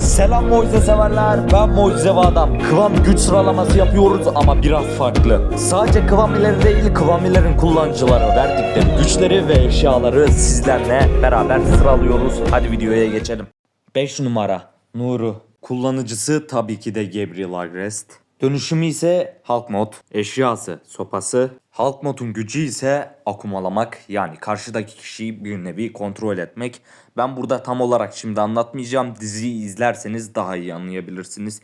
Selam mucize severler. Ben mucizevi adam. Kıvam güç sıralaması yapıyoruz ama biraz farklı. Sadece kıvamileri değil kıvamilerin kullanıcıları verdikleri güçleri ve eşyaları sizlerle beraber sıralıyoruz. Hadi videoya geçelim. 5 numara Nuru. Kullanıcısı tabii ki de Gabriel Agrest. Dönüşümü ise Hulk mod, eşyası sopası. Hulk modun gücü ise akumalamak yani karşıdaki kişiyi bir nevi kontrol etmek. Ben burada tam olarak şimdi anlatmayacağım. Diziyi izlerseniz daha iyi anlayabilirsiniz.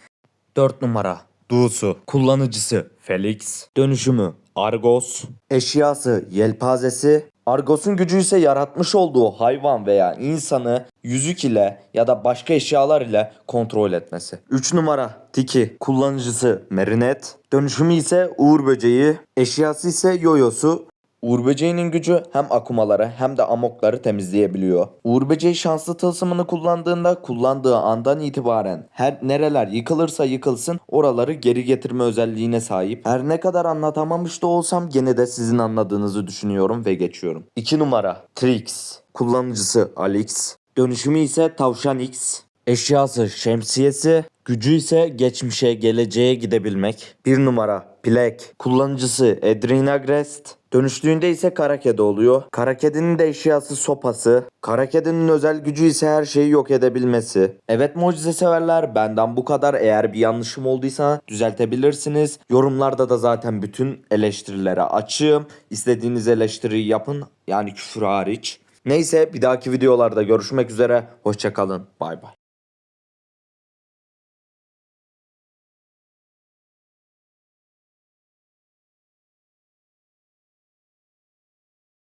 4 numara. Dusu Kullanıcısı. Felix. Dönüşümü. Argos. Eşyası. Yelpazesi. Argos'un gücü ise yaratmış olduğu hayvan veya insanı yüzük ile ya da başka eşyalar ile kontrol etmesi. 3 numara Tiki Kullanıcısı Merinet Dönüşümü ise Uğur Böceği Eşyası ise Yoyosu Uğur Böceği'nin gücü hem akumaları hem de amokları temizleyebiliyor. Uğur Böceği şanslı tılsımını kullandığında kullandığı andan itibaren her nereler yıkılırsa yıkılsın oraları geri getirme özelliğine sahip. Her ne kadar anlatamamış da olsam gene de sizin anladığınızı düşünüyorum ve geçiyorum. 2 numara Trix Kullanıcısı Alex Dönüşümü ise Tavşan X Eşyası şemsiyesi, gücü ise geçmişe geleceğe gidebilmek. Bir numara Plek, kullanıcısı Edrinagrest, dönüştüğünde ise kara kedi oluyor. Kara kedinin de eşyası sopası, kara kedinin özel gücü ise her şeyi yok edebilmesi. Evet mucize severler benden bu kadar eğer bir yanlışım olduysa düzeltebilirsiniz. Yorumlarda da zaten bütün eleştirilere açığım. İstediğiniz eleştiriyi yapın yani küfür hariç. Neyse bir dahaki videolarda görüşmek üzere. Hoşçakalın. Bay bay.